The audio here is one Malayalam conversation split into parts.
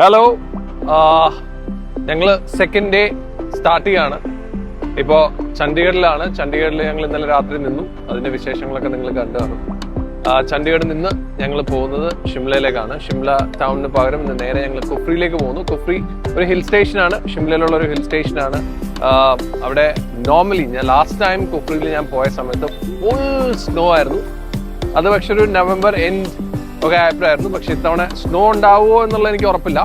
ഹലോ ഞങ്ങൾ സെക്കൻഡ് ഡേ സ്റ്റാർട്ട് ചെയ്യാണ്. ഇപ്പോൾ ചണ്ഡീഗഡിലാണ്. ചണ്ഡീഗഡിൽ ഞങ്ങൾ ഇന്നലെ രാത്രി നിന്നു. അതിന്റെ വിശേഷങ്ങളൊക്കെ നിങ്ങൾ കണ്ടു കാണും. ചണ്ഡീഗഡിൽ നിന്ന് ഞങ്ങൾ പോകുന്നത് ഷിംലയിലേക്കാണ്. ഷിംല ടൗണിന് പകരം ഇന്ന് നേരെ ഞങ്ങൾ കുഫ്രിയിലേക്ക് പോകുന്നു. കുഫ്രി ഒരു ഹിൽ സ്റ്റേഷനാണ് ഷിംലയിലുള്ള ഒരു ഹിൽ സ്റ്റേഷനാണ് അവിടെ നോർമലി ഞാൻ ലാസ്റ്റ് ടൈം കുഫ്രിയിൽ ഞാൻ പോയ സമയത്ത് ഫുൾ സ്നോ ആയിരുന്നു. അത് പക്ഷെ ഒരു നവംബർ എൻഡ് ഒക്കെ ആയപ്പോഴായിരുന്നു. പക്ഷെ ഇത്തവണ സ്നോ ഉണ്ടാവുമോ എന്നുള്ളത് എനിക്ക് ഉറപ്പില്ല.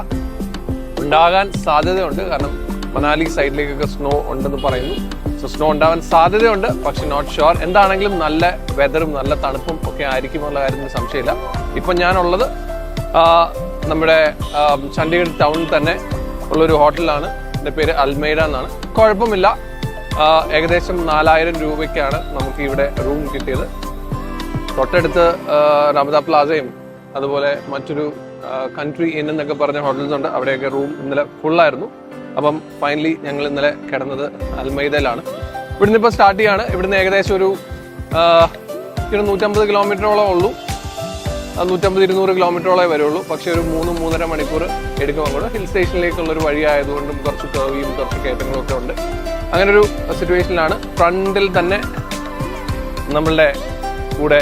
ഉണ്ടാകാൻ സാധ്യതയുണ്ട്. കാരണം മനാലി സൈഡിലേക്കൊക്കെ സ്നോ ഉണ്ടെന്ന് പറയുന്നു. സോ സ്നോ ഉണ്ടാവാൻ സാധ്യതയുണ്ട്. പക്ഷെ നോട്ട് ഷുവർ എന്താണെങ്കിലും നല്ല വെതറും നല്ല തണുപ്പും ഒക്കെ ആയിരിക്കും എന്നുള്ള കാര്യത്തിൽ സംശയമില്ല. ഇപ്പം ഞാനുള്ളത് നമ്മുടെ ചണ്ഡീഗഡ് ടൗണിൽ തന്നെ ഉള്ളൊരു ഹോട്ടലാണ് എന്റെ പേര് അൽമേഡ എന്നാണ്. കുഴപ്പമില്ല. ഏകദേശം നാലായിരം രൂപയ്ക്കാണ് നമുക്ക് ഇവിടെ റൂം കിട്ടിയത്. തൊട്ടടുത്ത് റമദ പ്ലാസയും അതുപോലെ മറ്റൊരു കൺട്രി ഇൻ എന്നൊക്കെ പറഞ്ഞ ഹോട്ടൽസ് ഉണ്ട്. അവിടെയൊക്കെ റൂം ഇന്നലെ ഫുള്ളായിരുന്നു അപ്പം ഫൈനലി ഞങ്ങൾ ഇന്നലെ കിടന്നത് അൽമൈദയിലാണ്. ഇവിടുന്ന് ഇപ്പോൾ സ്റ്റാർട്ട് ചെയ്യാണ്. ഇവിടുന്ന് ഏകദേശം ഒരു ഒരു നൂറ്റമ്പത് കിലോമീറ്ററോളം ഉള്ളൂ. നൂറ്റമ്പത് ഇരുന്നൂറ് കിലോമീറ്ററോളേ വരുള്ളൂ. പക്ഷേ ഒരു മൂന്ന് മൂന്നര മണിക്കൂർ എടുക്കും അങ്ങോട്ട്. ഹിൽ സ്റ്റേഷനിലേക്കുള്ള ഒരു വഴി ആയതുകൊണ്ടും കുറച്ച് കേവിയും കുറച്ച് കയറ്റങ്ങളും ഉണ്ട്. അങ്ങനെ ഒരു സിറ്റുവേഷനിലാണ് ഫ്രണ്ടിൽ തന്നെ നമ്മളുടെ കൂടെ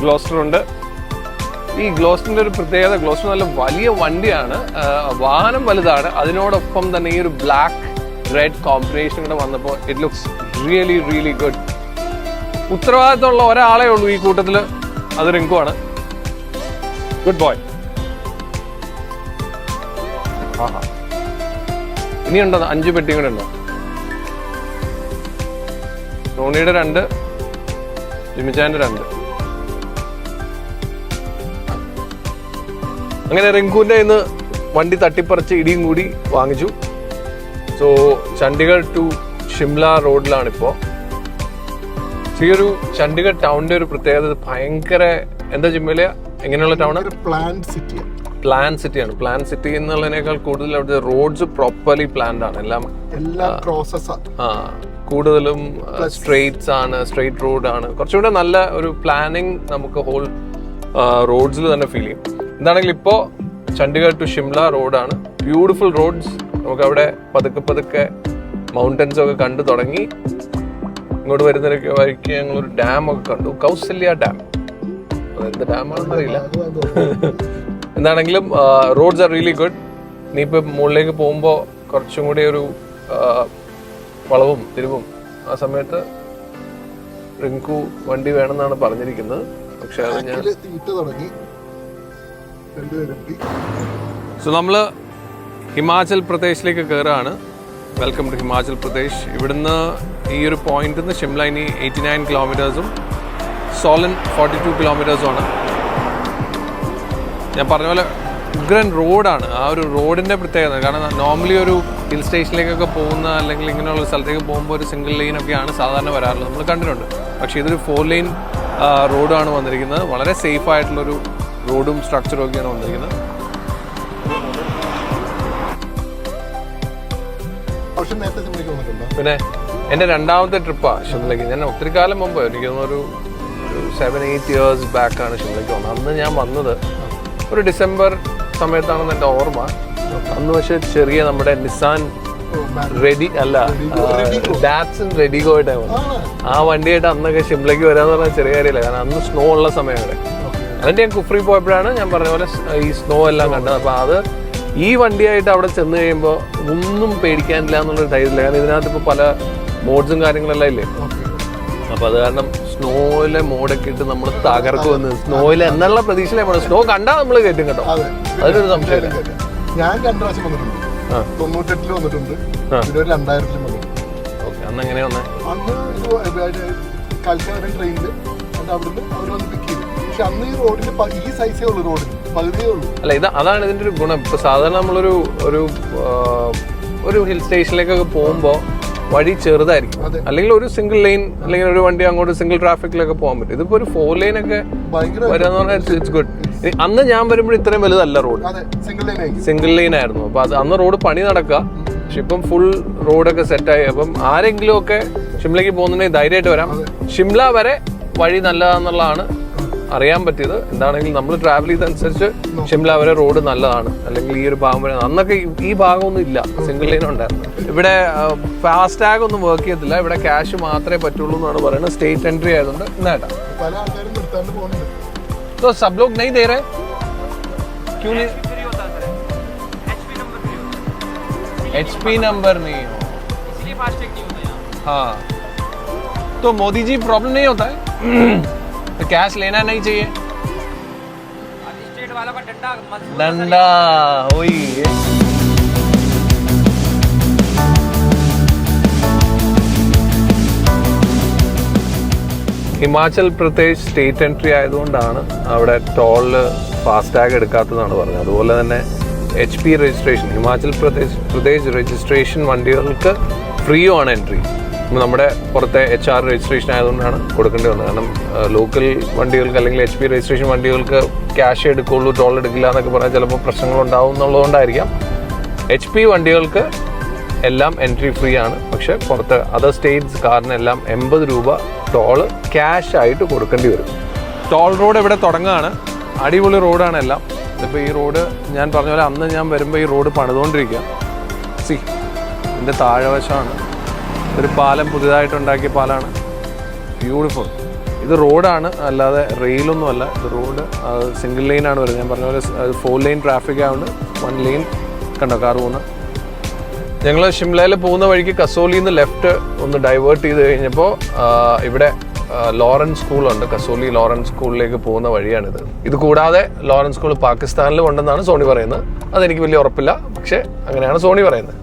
ഗ്ലോസ്റ്റർ ഉണ്ട്. ഈ ഗ്ലോസിന്റെ ഒരു പ്രത്യേകത ഗ്ലോസ് നല്ല വലിയ വണ്ടിയാണ്. വാഹനം വലുതാണ്. അതിനോടൊപ്പം തന്നെ ഈ ഒരു ബ്ലാക്ക് റെഡ് കോമ്പിനേഷൻ കൂടെ വന്നപ്പോൾ it looks really really good ഉത്തരവാദിത്തമുള്ള ഒരാളെ ഉള്ളൂ ഈ കൂട്ടത്തിൽ അത് റിങ്കുവാണ് ഗുഡ് ബോയ് ആഹാ. ഇനിയുണ്ടോ? അഞ്ച് പെട്ടിയും കൂടെ ഉണ്ടോ? ടോണിയുടെ രണ്ട് ജിമിചാന്റെ രണ്ട്. അങ്ങനെ റിങ്കുവിന്റെ ഇന്ന് വണ്ടി തട്ടിപ്പറിച്ച് ഇടിയും കൂടി വാങ്ങിച്ചു. സോ ചണ്ഡീഗഡ് ടു ഷിംല റോഡിലാണ് ഇപ്പോ ഈ ഒരു ചണ്ഡീഗഡ് ടൗണിന്റെ ഒരു പ്രത്യേകത ഭയങ്കര എന്താ ജിമ്മയിലെ എങ്ങനെയുള്ള ടൗണ് പ്ലാൻ സിറ്റി പ്ലാൻ സിറ്റിയാണ് പ്ലാൻ സിറ്റി എന്നുള്ളതിനേക്കാൾ കൂടുതൽ അവിടുത്തെ റോഡ്സ് പ്രോപ്പർലി പ്ലാൻഡ് ആണ്. എല്ലാം എല്ലാം പ്രോസസ് ആ, കൂടുതലും സ്ട്രെയിറ്റ്സ് ആണ് സ്ട്രെയിറ്റ് റോഡ് ആണ്. കുറച്ചുകൂടെ നല്ല ഒരു പ്ലാനിങ് നമുക്ക് ഹോൾ റോഡ്സിൽ തന്നെ ഫീൽ ചെയ്യും. എന്താണെങ്കിലും ഇപ്പോൾ ചണ്ഡീഗഡ് ടു ഷിംല റോഡാണ് ബ്യൂട്ടിഫുൾ റോഡ്സ് നമുക്കവിടെ പതുക്കെ പതുക്കെ മൗണ്ടൻസ് ഒക്കെ കണ്ടു തുടങ്ങി. ഇങ്ങോട്ട് വരുന്നതിനൊക്കെ വഴിക്ക് ഞങ്ങളൊരു ഡാം ഒക്കെ കണ്ടു. കൗസല്യ ഡാം അതെന്ത് ഡാമാണെന്ന് അറിയില്ല. എന്താണെങ്കിലും റോഡ്സ് ആർ റിയലി ഗുഡ് നീ മുകളിലേക്ക് പോകുമ്പോൾ കുറച്ചും കൂടി ഒരു വളവും തിരിവും. ആ സമയത്ത് റിങ്കു വണ്ടി വേണമെന്നാണ് പറഞ്ഞിരിക്കുന്നത്. പക്ഷെ അത് ഞാൻ തുടങ്ങി. സോ നമ്മൾ ഹിമാചൽ പ്രദേശിലേക്ക് കയറുകയാണ് വെൽക്കം ടു ഹിമാചൽ പ്രദേശ്. ഇവിടുന്ന് ഈ ഒരു പോയിന്റിൽ നിന്ന് ഷിംല ഇനി എയ്റ്റി നയൻ കിലോമീറ്റേഴ്സും സോലൻ ഫോർട്ടി ടു കിലോമീറ്റേഴ്സുമാണ് ഞാൻ പറഞ്ഞ പോലെ ഉഗ്രൻ റോഡാണ് ആ ഒരു റോഡിന്റെ പ്രത്യേകത കാരണം നോർമലി ഒരു ഹിൽ സ്റ്റേഷനിലേക്കൊക്കെ പോകുന്ന അല്ലെങ്കിൽ ഇങ്ങനെയുള്ള സ്ഥലത്തേക്ക് പോകുമ്പോൾ ഒരു സിംഗിൾ ലൈനൊക്കെയാണ് സാധാരണ വരാറുള്ളത്. നമ്മൾ കണ്ടിട്ടുണ്ട്. പക്ഷേ ഇതൊരു ഫോർ ലൈൻ റോഡാണ് വന്നിരിക്കുന്നത്. വളരെ സേഫ് ആയിട്ടുള്ളൊരു റോഡും സ്ട്രക്ചറും ഒക്കെയാണ് വന്നിരിക്കുന്നത്. പിന്നെ എന്റെ രണ്ടാമത്തെ ട്രിപ്പാണ് ഷിംലയ്ക്ക്. ഞാൻ ഒത്തിരി കാലം മുമ്പ് എനിക്ക് ഒരു സെവൻ എയ്റ്റ് ഇയേഴ്സ് ബാക്കാണ് ഷിംലയ്ക്ക് വന്നത്. അന്ന് ഞാൻ വന്നത് ഒരു ഡിസംബർ സമയത്താണെന്ന് എന്റെ ഓർമ്മ. അന്ന് പക്ഷേ ചെറിയ നമ്മുടെ നിസാൻ റെഡി അല്ല ഡാറ്റ്സൺ റെഡിഗോ ആയിട്ടാണ് വന്നത്. ആ വണ്ടിയായിട്ട് അന്നൊക്കെ ഷിംലയ്ക്ക് വരാന്ന് പറഞ്ഞാൽ ചെറിയ കാര്യമില്ല. കാരണം അന്ന് സ്നോ ഉള്ള സമയം അവിടെ എന്നിട്ട് ഞാൻ കുഫ്രി പോയപ്പോഴാണ് ഞാൻ പറഞ്ഞ പോലെ ഈ സ്നോ എല്ലാം കണ്ടത്. അപ്പോൾ അത് ഈ വണ്ടിയായിട്ട് അവിടെ ചെന്ന് കഴിയുമ്പോൾ ഒന്നും പേടിക്കാനില്ല എന്നുള്ളൊരു ധൈര്യമില്ല. കാരണം ഇതിനകത്ത് ഇപ്പോൾ പല മോഡ്സും കാര്യങ്ങളെല്ലാം ഇല്ലേ? അപ്പോൾ അത് കാരണം സ്നോയിലെ മോഡൊക്കെ ഇട്ട് നമ്മൾ തകർക്കുമെന്ന്. സ്നോയിൽ എന്നുള്ള പ്രതീക്ഷയിലേ പോകണം സ്നോ കണ്ടാൽ നമ്മൾ കയറ്റും കേട്ടോ. അതൊരു അതിലൊരു സംശയമില്ല. ഞാൻ രണ്ടു പ്രാവശ്യം വന്നിട്ടുണ്ട്. തൊണ്ണൂറ്റെട്ടിൽ വന്നിട്ടുണ്ട്. ഒരു രണ്ടായിരത്തിലും വന്നിട്ടുണ്ട്. ഓക്കെ അന്ന് എങ്ങനെയാ വന്നേ? അന്ന് കൽക്കാരൻ ട്രെയിനിൽ അവിടുന്ന് അവർ വന്ന് പിക്ക് പക്ഷെ അന്ന് ഈ റോഡിന് ഈ സൈസേ ഉള്ളൂ റോഡ് പകുതിയേ ഉള്ളൂ. അല്ല ഇത് അതാണ് ഇതിന്റെ ഒരു ഗുണം. ഇപ്പൊ സാധാരണ നമ്മളൊരു ഒരു ഒരു ഹിൽ സ്റ്റേഷനിലേക്കൊക്കെ പോകുമ്പോൾ വഴി ചെറുതായിരിക്കും. അല്ലെങ്കിൽ ഒരു സിംഗിൾ ലൈൻ അല്ലെങ്കിൽ ഒരു വണ്ടി അങ്ങോട്ട് സിംഗിൾ ട്രാഫിക്കിലൊക്കെ പോകാൻ പറ്റും. ഇതിപ്പോ ഒരു ഫോർ ലൈൻ ഒക്കെ വരാന്ന് പറഞ്ഞാൽ ഇറ്റ്സ് ഗുഡ് അന്ന് ഞാൻ വരുമ്പോൾ ഇത്രയും വലുതല്ല road single lane single lane ആയിരുന്നു. അപ്പൊ അത് അന്ന് റോഡ് പണി നടക്കുക പക്ഷെ ഇപ്പം ഫുൾ റോഡൊക്കെ സെറ്റായി അപ്പം ആരെങ്കിലും ഒക്കെ ഷിംലയ്ക്ക് പോകുന്നുണ്ടെങ്കിൽ ധൈര്യമായിട്ട് വരാം. ഷിംല വരെ വഴി നല്ലതാന്നുള്ളതാണ് അറിയാൻ പറ്റിയത് എന്താണെങ്കിലും നമ്മൾ ട്രാവൽ ചെയ്തനുസരിച്ച് ഷിംല വരെ റോഡ് നല്ലതാണ് അല്ലെങ്കിൽ ഈ ഒരു ഭാഗം വരെ അന്നൊക്കെ ഈ- ഈ ഭാഗമൊന്നും ഇല്ല സിംഗിൾ ലൈൻ ഉണ്ടായിരുന്നു ഇവിടെ ഫാസ്റ്റ് ടാഗ് ഒന്നും വർക്ക് ചെയ്യത്തില്ല ഇവിടെ ക്യാഷ് മാത്രമേ പറ്റുള്ളൂ എന്നാണ് പറയുന്നത് സ്റ്റേറ്റ് എൻട്രി ആയതുകൊണ്ട് ഇന്നേട്ടാ പല ആൾക്കാരും നിർത്താണ്ട് പോകുന്നുണ്ട് तो सब लोग नहीं दे रहे क्यों नहीं फ्री होता है सर एचपी नंबर फ्री होता है एच पी नंबर नहीं हो इसलिए फास्टैग नहीं होता यहाँ हाँ तो मोदी जी प्रॉब्लम नहीं होता है तो कैश लेना नहीं चाहिए अब स्टेट वालों का डंडा मजबूत डंडा वही है ഹിമാചൽ പ്രദേശ് സ്റ്റേറ്റ് എൻട്രി ആയതുകൊണ്ടാണ് അവിടെ ടോളില് ഫാസ്ടാഗ് എടുക്കാത്തതാണ് പറഞ്ഞത് അതുപോലെ തന്നെ H P registration Himachal Pradesh Pradesh registration വണ്ടികൾക്ക് ഫ്രീ ആണ് എൻട്രി നമ്മുടെ പുറത്തെ എച്ച് ആർ രജിസ്ട്രേഷൻ ആയതുകൊണ്ടാണ് കൊടുക്കേണ്ടി വന്നത്. കാരണം ലോക്കൽ വണ്ടികൾക്ക് അല്ലെങ്കിൽ എച്ച് പി രജിസ്ട്രേഷൻ വണ്ടികൾക്ക് ക്യാഷ് എടുക്കുള്ളൂ ടോൾ എടുക്കില്ല എന്നൊക്കെ പറഞ്ഞാൽ ചിലപ്പോൾ പ്രശ്നങ്ങൾ ഉണ്ടാവും എന്നുള്ളതുകൊണ്ടായിരിക്കാം. എച്ച് പി വണ്ടികൾക്ക് എല്ലാം എൻട്രി ഫ്രീ ആണ്. പക്ഷേ പുറത്ത് അതർ സ്റ്റേറ്റ്സ് കാറിനെല്ലാം എൺപത് രൂപ ടോൾ ക്യാഷ് ആയിട്ട് കൊടുക്കേണ്ടി വരും. ടോൾ റോഡ് ഇവിടെ തുടങ്ങുകയാണ്. അടിപൊളി റോഡാണ് എല്ലാം. ഇപ്പോൾ ഈ റോഡ് ഞാൻ പറഞ്ഞ പോലെ അന്ന് ഞാൻ വരുമ്പോൾ ഈ റോഡ് പണിതുകൊണ്ടിരിക്കുക. സി ഇതിന്റെ താഴെവശമാണ് ഒരു പാലം പുതിയതായിട്ട് പാലമാണ് ബ്യൂട്ടിഫുൾ ഇത് റോഡാണ് അല്ലാതെ റെയിലൊന്നും അല്ല ഇത് റോഡ് സിംഗിൾ ലൈനാണ് വരുന്നത്. ഞാൻ പറഞ്ഞ പോലെ ഫോർ ലൈൻ ട്രാഫിക് ആയതുകൊണ്ട് വൺ ലൈൻ കണ്ടോ കാർ പോകുന്ന ഞങ്ങൾ ഷിംലയിൽ പോകുന്ന വഴിക്ക് കസോലിയിൽ നിന്ന് ലെഫ്റ്റ് ഒന്ന് ഡൈവേർട്ട് ചെയ്ത് കഴിഞ്ഞപ്പോൾ ഇവിടെ ലോറൻസ് സ്കൂളുണ്ട് കസോലി ലോറൻസ് സ്കൂളിലേക്ക് പോകുന്ന വഴിയാണിത്. ഇത് കൂടാതെ ലോറൻസ് സ്കൂൾ പാകിസ്ഥാനിലും ഉണ്ടെന്നാണ് സോണി പറയുന്നത്. അതെനിക്ക് വലിയ ഉറപ്പില്ല. പക്ഷേ അങ്ങനെയാണ് സോണി പറയുന്നത്.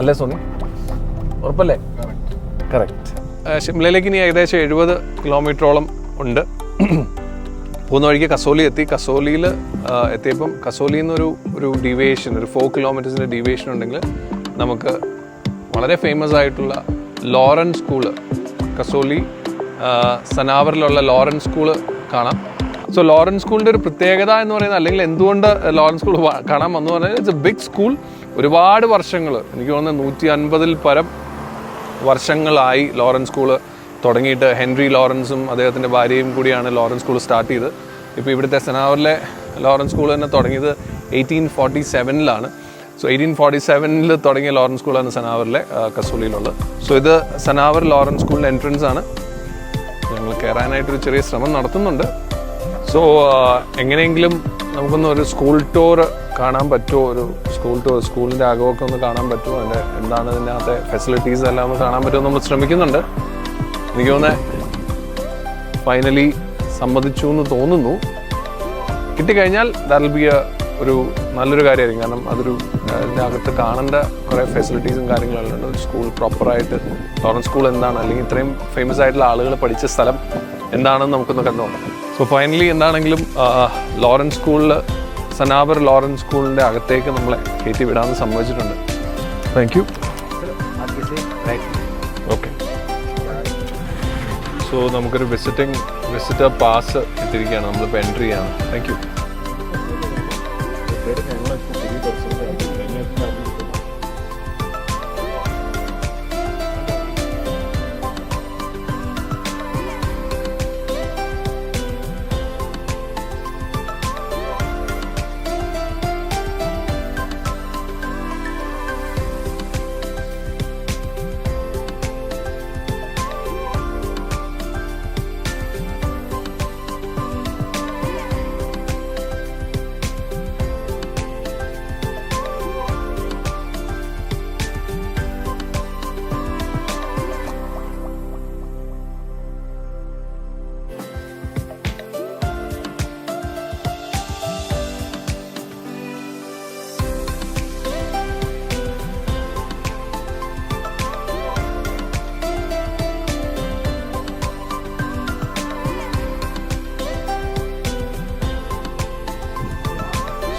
അല്ലേ സോണി? ഉറപ്പല്ലേ? കറക്റ്റ്. ഷിംലയിലേക്ക് ഇനി ഏകദേശം എഴുപത് കിലോമീറ്ററോളം ഉണ്ട്. പോകുന്ന വഴിക്ക് കസോലി എത്തി. കസോലിയിൽ എത്തിയപ്പം കസോലിയിൽ നിന്നൊരു ഒരു ഡീവിയേഷൻ ഒരു ഫോർ കിലോമീറ്റേഴ്സിന്റെ ഡീവിയേഷൻ ഉണ്ടെങ്കിൽ നമുക്ക് വളരെ ഫേമസ് ആയിട്ടുള്ള ലോറൻ സ്കൂൾ കസോലി സനാവറിലുള്ള ലോറൻ സ്കൂൾ കാണാം. സോ ലോറൻ സ്കൂളിന്റെ ഒരു പ്രത്യേകത എന്ന് പറയുന്നത് അല്ലെങ്കിൽ എന്തുകൊണ്ട് ലോറൻ സ്കൂൾ കാണാൻ വന്നു പറഞ്ഞാൽ ഇറ്റ്സ് എ ബിഗ് സ്കൂൾ ഒരുപാട് വർഷങ്ങൾ എനിക്ക് തോന്നുന്നത് നൂറ്റി അൻപതിൽ പരം വർഷങ്ങളായി ലോറൻസ് സ്കൂൾ തുടങ്ങിയിട്ട് ഹെൻറി ലോറൻസും അദ്ദേഹത്തിന്റെ ഭാര്യയും കൂടിയാണ് ലോറൻസ് സ്കൂൾ സ്റ്റാർട്ട് ചെയ്തത് ഇപ്പോൾ ഇവിടുത്തെ സെനാവറിലെ ലോറൻസ് സ്കൂൾ തന്നെ തുടങ്ങിയത് എയ്റ്റീൻ ഫോർട്ടി സെവനിലാണ്. സോ എയ്റ്റീൻ ഫോർട്ടി സെവനിൽ തുടങ്ങിയ ലോറൻസ് സ്കൂളാണ് സനാവറിലെ കസൂലിയിലുള്ളത് സോ ഇത് സനാവർ ലോറൻസ് സ്കൂളിന്റെ എൻട്രൻസ് ആണ്. ഞങ്ങൾ കയറാനായിട്ടൊരു ചെറിയ ശ്രമം നടത്തുന്നുണ്ട്. സോ എങ്ങനെയെങ്കിലും നമുക്കൊന്ന് ഒരു സ്കൂൾ ടൂർ കാണാൻ പറ്റുമോ? ഒരു സ്കൂൾ ടൂർ സ്കൂളിന്റെ ആഗമൊക്കെ ഒന്ന് കാണാൻ പറ്റുമോ? അതിന്റെ എന്താണ് ഇതിനകത്തെ ഫെസിലിറ്റീസ് എല്ലാം ഒന്ന് കാണാൻ പറ്റുമോ നമ്മൾ ശ്രമിക്കുന്നുണ്ട്. എനിക്ക് തോന്നുന്നത് ഫൈനലി സമ്മതിച്ചു എന്ന് തോന്നുന്നു. കിട്ടിക്കഴിഞ്ഞാൽ ദാൽ ബി ഒരു നല്ലൊരു കാര്യമായിരിക്കും. കാരണം അതൊരു അതിന്റെ അകത്ത് കാണേണ്ട കുറേ ഫെസിലിറ്റീസും കാര്യങ്ങളെല്ലാം ഉണ്ട്. ഒരു സ്കൂൾ പ്രോപ്പറായിട്ട് ലോറൻസ് സ്കൂൾ എന്താണ്? അല്ലെങ്കിൽ ഇത്രയും ഫേമസ് ആയിട്ടുള്ള ആളുകൾ പഠിച്ച സ്ഥലം എന്താണെന്ന് നമുക്കൊന്ന് കണ്ടു സോ ഫൈനലി എന്താണെങ്കിലും ലോറൻസ് സ്കൂളിൽ സനാബർ ലോറൻസ് സ്കൂളിന്റെ അകത്തേക്ക് നമ്മളെ കയറ്റി വിടാമെന്ന് സമ്മതിച്ചിട്ടുണ്ട്. താങ്ക് യു ഓക്കെ സോ നമുക്കൊരു വിസിറ്റിംഗ് വിസിറ്റർ പാസ് എത്തിയിരിക്കുകയാണ് നമ്മളിപ്പോൾ എൻട്രി ചെയ്യാണ്. താങ്ക് യു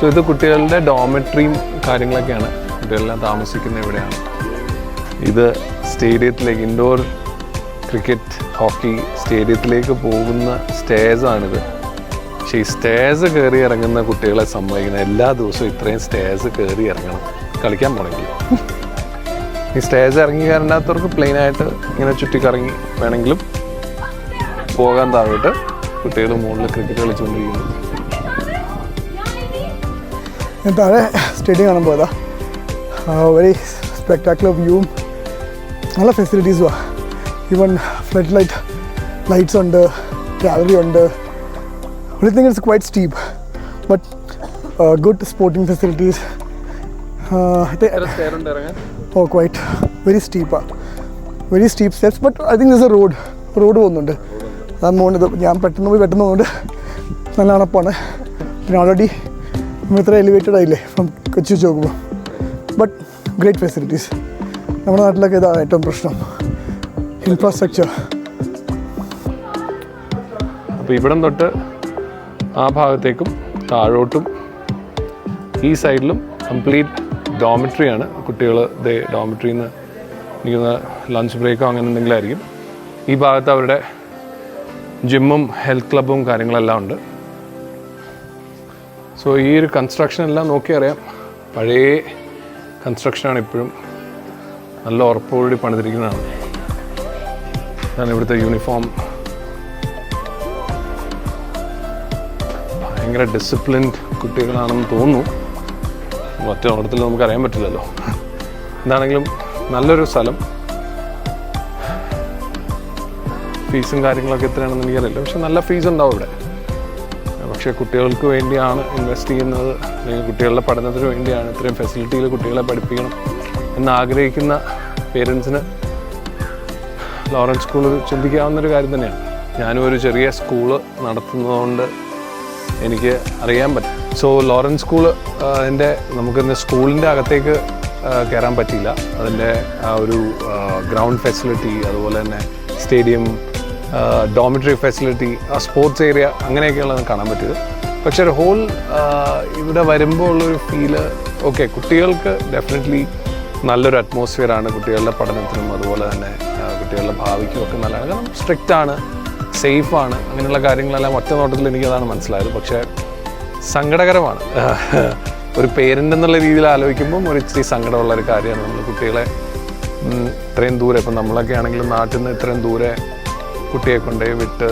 സോ ഇത് കുട്ടികളുടെ ഡോമെട്രിയും കാര്യങ്ങളൊക്കെയാണ്. കുട്ടികളെല്ലാം താമസിക്കുന്ന ഇവിടെയാണ്. ഇത് സ്റ്റേഡിയത്തിലേക്ക് ഇൻഡോർ ക്രിക്കറ്റ് ഹോക്കി സ്റ്റേഡിയത്തിലേക്ക് പോകുന്ന സ്റ്റേഴ്സ് ആണിത്. പക്ഷേ ഈ സ്റ്റേജ് കയറി ഇറങ്ങുന്ന കുട്ടികളെ സമ്മതിക്കുന്ന എല്ലാ ദിവസവും ഇത്രയും സ്റ്റേജ് കയറി ഇറങ്ങണം. കളിക്കാൻ പോണെങ്കിൽ ഈ സ്റ്റേജ് ഇറങ്ങി കയറേണ്ടാത്തവർക്ക് പ്ലെയിനായിട്ട് ഇങ്ങനെ ചുറ്റിക്കറങ്ങി വേണമെങ്കിലും പോകാൻ താഴോട്ട് കുട്ടികൾ മുകളിൽ ക്രിക്കറ്റ് കളിച്ചുകൊണ്ടിരിക്കുന്നു. ഞാൻ താഴെ സ്റ്റേഡിയം കാണാൻ പോയതാ. വെരി സ്പെക്ടാക്കുലർ വ്യൂവും നല്ല ഫെസിലിറ്റീസുമാണ് ഈവൻ ഫ്ലഡ് ലൈറ്റ് ലൈറ്റ്സ് ഉണ്ട് ഗാലറി ഉണ്ട്. Everything it's quite steep but good sporting facilities oh quite very സ്റ്റീപ്പാണ് very steep steps but I think this a road road പോകുന്നുണ്ട്. അതാണ് പോകുന്നത് ഞാൻ പെട്ടെന്ന് പോയി പെട്ടെന്ന് പോകുന്നുണ്ട് നല്ല അണപ്പാണ് പിന്നെ ഓൾറെഡി ഇത്ര എലിവേറ്റഡ് ആയില്ലേ? ഫ്രം കൊച്ചി വെച്ച് നോക്കുമ്പോൾ ബട്ട് ഗ്രേറ്റ് ഫെസിലിറ്റീസ് നമ്മുടെ നാട്ടിലൊക്കെ ഇതാണ് ഏറ്റവും പ്രശ്നം. ഇൻഫ്രാസ്ട്രക്ചർ അപ്പോൾ ഇവിടം തൊട്ട് ആ ഭാഗത്തേക്കും താഴോട്ടും ഈ സൈഡിലും കംപ്ലീറ്റ് ആണ്. കുട്ടികൾ ഇതേ ഡോമിട്രിയിൽ നിന്ന് ഇരിക്കുന്ന ലഞ്ച് ബ്രേക്കോ അങ്ങനെ എന്തെങ്കിലും ആയിരിക്കും. ഈ ഭാഗത്ത് അവരുടെ ജിമ്മും ഹെൽത്ത് ക്ലബും കാര്യങ്ങളെല്ലാം ഉണ്ട്. സോ ഈ ഒരു കൺസ്ട്രക്ഷൻ എല്ലാം നോക്കി അറിയാം. പഴയ കൺസ്ട്രക്ഷനാണ് ഇപ്പോഴും. നല്ല ഉറപ്പോടുകൂടി പണിതിരിക്കുന്നതാണ്. ഇതാണ് ഇവിടുത്തെ യൂണിഫോം ഭയങ്കര ഡിസിപ്ലിൻഡ് കുട്ടികളാണെന്ന് തോന്നുന്നു. മറ്റു ഓടത്തിൽ നമുക്ക് അറിയാൻ പറ്റില്ലല്ലോ. എന്താണെങ്കിലും നല്ലൊരു സ്ഥലം. ഫീസും കാര്യങ്ങളൊക്കെ എത്രയാണെന്ന് എനിക്കറിയില്ല. പക്ഷെ നല്ല ഫീസ് ഉണ്ടാവും ഇവിടെ. പക്ഷേ കുട്ടികൾക്ക് വേണ്ടിയാണ് ഇൻവെസ്റ്റ് ചെയ്യുന്നത്. അല്ലെങ്കിൽ കുട്ടികളുടെ പഠനത്തിന് വേണ്ടിയാണ് ഇത്രയും ഫെസിലിറ്റിയിൽ കുട്ടികളെ പഠിപ്പിക്കണം എന്നാഗ്രഹിക്കുന്ന പേരൻസിന് ലോറൻസ് സ്കൂൾ ചിന്തിക്കാവുന്നൊരു കാര്യം തന്നെയാണ്. ഞാനും ഒരു ചെറിയ സ്കൂൾ നടത്തുന്നതുകൊണ്ട് എനിക്ക് അറിയാൻ പറ്റും. സോ ലോറൻസ് സ്കൂൾ എന്റെ നമുക്കിന്ന് സ്കൂളിന്റെ അകത്തേക്ക് കയറാൻ പറ്റിയില്ല. അതിന്റെ ആ ഒരു ഗ്രൗണ്ട് ഫെസിലിറ്റി അതുപോലെ തന്നെ stadium dormitory facility sports area അങ്ങനെയൊക്കെയുള്ളത് കാണാൻ പറ്റിയത്. പക്ഷേ ഒരു ഹോൾ ഇവിടെ വരുമ്പോൾ ഉള്ളൊരു ഫീൽ ഓക്കെ കുട്ടികൾക്ക് ഡെഫിനറ്റ്ലി നല്ലൊരു അറ്റ്മോസ്ഫിയറാണ് കുട്ടികളുടെ പഠനത്തിനും അതുപോലെ തന്നെ കുട്ടികളുടെ ഭാവിക്കും ഒക്കെ നല്ലതാണ്. കാരണം സ്ട്രിക്റ്റ് ആണ് സേഫാണ് അങ്ങനെയുള്ള കാര്യങ്ങളെല്ലാം ഒറ്റ നോട്ടത്തിൽ എനിക്കതാണ് മനസ്സിലായത്. പക്ഷേ സങ്കടകരമാണ്. ഒരു പേരന്റ് എന്നുള്ള രീതിയിൽ ആലോചിക്കുമ്പം ഒരു ഇച്ചിരി സങ്കടമുള്ള ഒരു കാര്യമാണ്. നമ്മൾ കുട്ടികളെ ഇത്രയും ദൂരെ ഇപ്പം നമ്മളൊക്കെ ആണെങ്കിലും നാട്ടിൽ നിന്ന് ഇത്രയും ദൂരെ കുട്ടിയെ കൊണ്ടുപോയി വിട്ട്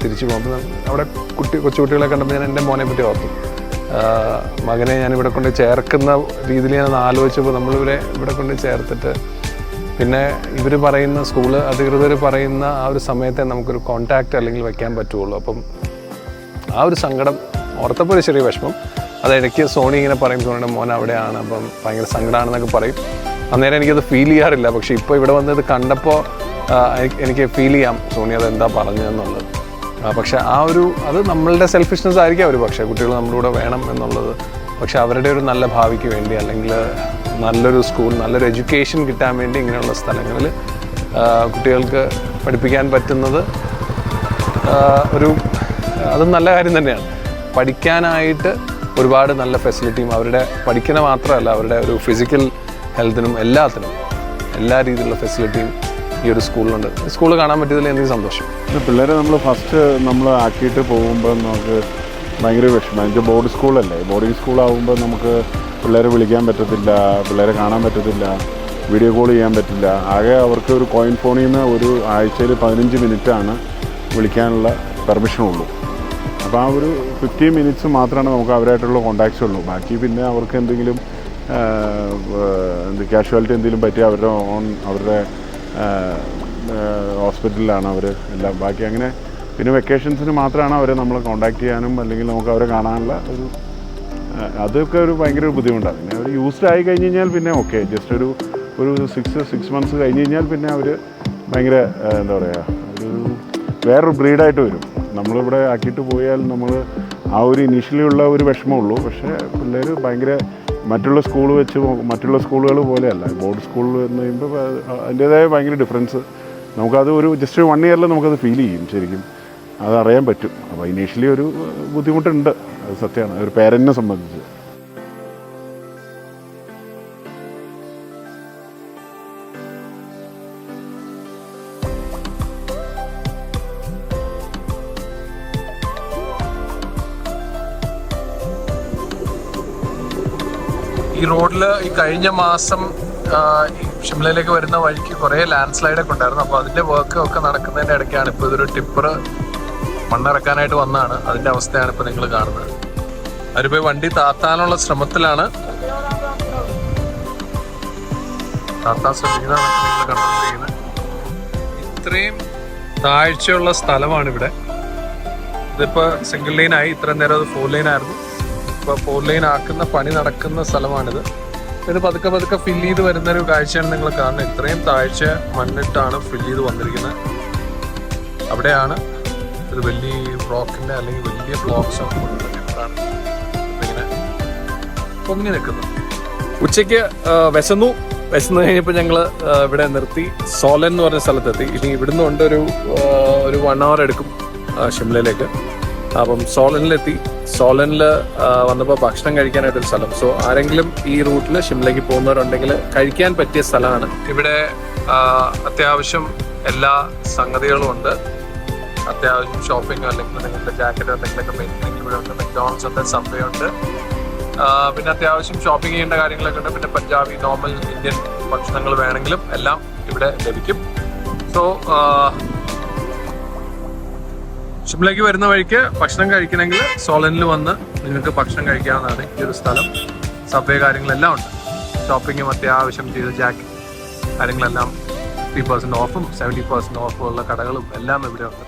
തിരിച്ചു പോകുമ്പോൾ അവിടെ കുട്ടി കൊച്ചുകുട്ടികളെ കണ്ടപ്പോൾ ഞാൻ എന്റെ മോനെ പറ്റി ഓർത്തു. മകനെ ഞാൻ ഇവിടെ കൊണ്ട് ചേർക്കുന്ന രീതിയിൽ ഞാൻ ആലോചിച്ചപ്പോൾ നമ്മളിവരെ ഇവിടെ കൊണ്ട് ചേർത്തിട്ട് പിന്നെ ഇവർ പറയുന്ന സ്കൂൾ അധികൃതർ പറയുന്ന ആ ഒരു സമയത്തെ നമുക്കൊരു കോണ്ടാക്റ്റ് അല്ലെങ്കിൽ വെക്കാൻ പറ്റുള്ളൂ. അപ്പം ആ ഒരു സങ്കടം ഓർത്തപ്പോൾ ഒരു ചെറിയ വിഷമം. അതിടയ്ക്ക് സോണി ഇങ്ങനെ പറയും സോണിയുടെ മോൻ അവിടെയാണ്. അപ്പം ഭയങ്കര സങ്കടമാണെന്നൊക്കെ പറയും. അന്നേരം എനിക്കത് ഫീൽ ചെയ്യാറില്ല. പക്ഷേ ഇപ്പോൾ ഇവിടെ വന്നത് കണ്ടപ്പോൾ എനിക്ക് ഫീൽ ചെയ്യാം സോണി അത് എന്താ പറഞ്ഞതെന്നുള്ളത് പക്ഷേ ആ ഒരു അത് നമ്മളുടെ സെൽഫിഷ്നസ് ആയിരിക്കും അവർ പക്ഷേ. കുട്ടികൾ നമ്മുടെ കൂടെ വേണം എന്നുള്ളത്. പക്ഷെ അവരുടെ ഒരു നല്ല ഭാവിക്ക് വേണ്ടി അല്ലെങ്കിൽ നല്ലൊരു സ്കൂൾ നല്ലൊരു എഡ്യൂക്കേഷൻ കിട്ടാൻ വേണ്ടി ഇങ്ങനെയുള്ള സ്ഥലങ്ങളിൽ കുട്ടികൾക്ക് പഠിപ്പിക്കാൻ പറ്റുന്നത് ഒരു അത് നല്ല കാര്യം തന്നെയാണ്. പഠിക്കാനായിട്ട് ഒരുപാട് നല്ല ഫെസിലിറ്റിയും അവരുടെ പഠിക്കുന്ന മാത്രമല്ല അവരുടെ ഒരു ഫിസിക്കൽ ഹെൽത്തിനും എല്ലാത്തിനും എല്ലാ രീതിയിലുള്ള ഫെസിലിറ്റിയും ഈ ഒരു സ്കൂളിലുണ്ട്. സ്കൂൾ കാണാൻ പറ്റിയതിൽ എനിക്ക് സന്തോഷം. പിള്ളേരെ നമ്മൾ ഫസ്റ്റ് നമ്മൾ ആക്കിയിട്ട് പോകുമ്പോൾ നമുക്ക് ഭയങ്കര വിഷമം. എനിക്ക് ബോർഡ് സ്കൂളല്ലേ ബോർഡിംഗ് സ്കൂളാകുമ്പോൾ നമുക്ക് പിള്ളേരെ വിളിക്കാൻ പറ്റത്തില്ല പിള്ളേരെ കാണാൻ പറ്റത്തില്ല വീഡിയോ കോൾ ചെയ്യാൻ പറ്റില്ല. ആകെ അവർക്ക് ഒരു കോയിൻ ഫോണിൽ നിന്ന് ഒരു ആഴ്ചയിൽ പതിനഞ്ച് മിനിറ്റാണ് വിളിക്കാനുള്ള പെർമിഷനുള്ളൂ അപ്പോൾ ആ ഒരു ഫിഫ്റ്റീൻ മിനിറ്റ്സ് മാത്രമാണ് നമുക്ക് അവരായിട്ടുള്ള കോണ്ടാക്ട്സ് ഉള്ളൂ. ബാക്കി പിന്നെ അവർക്ക് എന്തെങ്കിലും എന്ത് കാഷ്വാലിറ്റി എന്തെങ്കിലും പറ്റിയ അവരുടെ ഓൺ അവരുടെ ഹോസ്പിറ്റലിലാണ് അവർ എല്ലാം. ബാക്കി അങ്ങനെ പിന്നെ വെക്കേഷൻസിന് മാത്രമാണ് അവരെ നമ്മൾ കോണ്ടാക്ട് ചെയ്യാനും അല്ലെങ്കിൽ നമുക്ക് അവരെ കാണാനുള്ള ഒരു അതൊക്കെ ഒരു ഭയങ്കര ഒരു ബുദ്ധിമുട്ടാണ് പിന്നെ അവർ യൂസ്ഡ് ആയി കഴിഞ്ഞ് കഴിഞ്ഞാൽ പിന്നെ ഓക്കെ ജസ്റ്റ് ഒരു ഒരു സിക്സ് സിക്സ് മന്ത്സ് കഴിഞ്ഞ് കഴിഞ്ഞാൽ പിന്നെ അവർ ഭയങ്കര എന്താ പറയുക ഒരു വേറൊരു ബ്രീഡായിട്ട് വരും. നമ്മളിവിടെ ആക്കിയിട്ട് പോയാൽ നമ്മൾ ആ ഒരു ഇനീഷ്യലി ഉള്ള ഒരു വിഷമമുള്ളൂ. പക്ഷേ പിള്ളേർ ഭയങ്കര മറ്റുള്ള സ്കൂൾ വെച്ച് മറ്റുള്ള സ്കൂളുകൾ പോലെയല്ല. ബോർഡ് സ്കൂൾ എന്ന് പറയുമ്പോൾ അതിന്റേതായ ഭയങ്കര ഡിഫറൻസ്. നമുക്കത് ഒരു ജസ്റ്റ് വൺ ഇയറിൽ നമുക്കത് ഫീൽ ചെയ്യും ശരിക്കും. അതറിയാൻ പറ്റും. അപ്പോൾ ഇനീഷ്യലി ഒരു ബുദ്ധിമുട്ടുണ്ട്. അത് സത്യമാണ്. ഒരു പേരന്റിനെ സംബന്ധിച്ച്. റോഡിൽ ഈ കഴിഞ്ഞ മാസം ഷിംലയിലേക്ക് വരുന്ന വഴിക്ക് കുറേ ലാൻഡ് സ്ലൈഡ് ഒക്കെ ഉണ്ടായിരുന്നു. അപ്പോൾ അതിന്റെ വർക്ക് ഒക്കെ നടക്കുന്നതിന്റെ ഇടയ്ക്കാണ് ഇപ്പോൾ ഇതൊരു ടിപ്പർ മണ്ണിറക്കാനായിട്ട് വന്നതാണ്. അതിന്റെ അവസ്ഥയാണ് ഇപ്പോൾ നിങ്ങൾ കാണുന്നത്. അവരിപ്പോൾ വണ്ടി താത്താനുള്ള ശ്രമത്തിലാണ്. താത്താൻ ശ്രമിക്കുന്നതാണ് ഇത്രയും താഴ്ചയുള്ള സ്ഥലമാണ് ഇവിടെ. ഇതിപ്പോൾ സിംഗിൾ ലൈനായി ഇത്രയും ഇത്ര നേരം അത് ഫോർ ലൈൻ ആയിരുന്നു ഇപ്പൊ ഫോർ ലൈൻ ആക്കുന്ന പണി നടക്കുന്ന സ്ഥലമാണിത്. ഇത് പതുക്കെ പതുക്കെ ഫില്ല് ചെയ്ത് വരുന്ന ഒരു കാഴ്ചയാണ് നിങ്ങൾ കാണുന്നത്. ഇത്രയും താഴ്ച മണ്ണിട്ടാണ് ഫില്ല് ചെയ്ത് വന്നിരിക്കുന്നത്. അവിടെയാണ് ഒരു വലിയ ബ്ലോക്കിന്റെ അല്ലെങ്കിൽ വലിയ ബ്ലോക്സ് ഇങ്ങനെ പൊങ്ങി നിൽക്കുന്നു ഉച്ചയ്ക്ക് വിശന്നു. വിശന്നു കഴിഞ്ഞപ്പോൾ ഞങ്ങൾ ഇവിടെ നിർത്തി. സോലൻ എന്ന് പറഞ്ഞ സ്ഥലത്തെത്തി. ഇനി ഇവിടുന്ന് കൊണ്ട് ഒരു ഒരു വൺ അവർ എടുക്കും ഷിംലയിലേക്ക്. അപ്പം സോളനിലെത്തി. സോളനിൽ വന്നപ്പോൾ ഭക്ഷണം കഴിക്കാനായിട്ടൊരു സ്ഥലം. സോ ആരെങ്കിലും ഈ റൂട്ടിൽ ഷിംലയ്ക്ക് പോകുന്നവരുണ്ടെങ്കിൽ കഴിക്കാൻ പറ്റിയ സ്ഥലമാണ്. ഇവിടെ അത്യാവശ്യം എല്ലാ സംഗതികളും ഉണ്ട്. അത്യാവശ്യം ഷോപ്പിംഗ് അല്ലെങ്കിൽ നിങ്ങളുടെ ജാക്കറ്റ് എന്തെങ്കിലുമൊക്കെ മെയിന്റെനിങ് ഇവിടെ ഉണ്ട്. മെക്ഡോണൾസ് ഉണ്ട് സബ്വേ ഉണ്ട്. പിന്നെ അത്യാവശ്യം ഷോപ്പിംഗ് ചെയ്യേണ്ട കാര്യങ്ങളൊക്കെ ഉണ്ട്. പിന്നെ പഞ്ചാബി നോർമൽ ഇന്ത്യൻ ഭക്ഷണങ്ങൾ വേണമെങ്കിലും എല്ലാം ഇവിടെ ലഭിക്കും. സോ ഷിംലയ്ക്ക് വരുന്ന വഴിക്ക് ഭക്ഷണം കഴിക്കണമെങ്കിൽ സോളനിൽ വന്ന് നിങ്ങൾക്ക് ഭക്ഷണം കഴിക്കാവുന്നതാണ് ഈ ഒരു സ്ഥലം. സബ്വേ കാര്യങ്ങളെല്ലാം ഉണ്ട്. ഷോപ്പിങ്ങും അത്യാവശ്യം ചെയ്ത ജാക്കറ്റ് കാര്യങ്ങളെല്ലാം ഫിഫ്റ്റി പെർസെന്റ് ഓഫും സെവന്റി പെർസെന്റ് ഓഫും ഉള്ള കടകളും എല്ലാം ഇവിടെ ഉണ്ട്.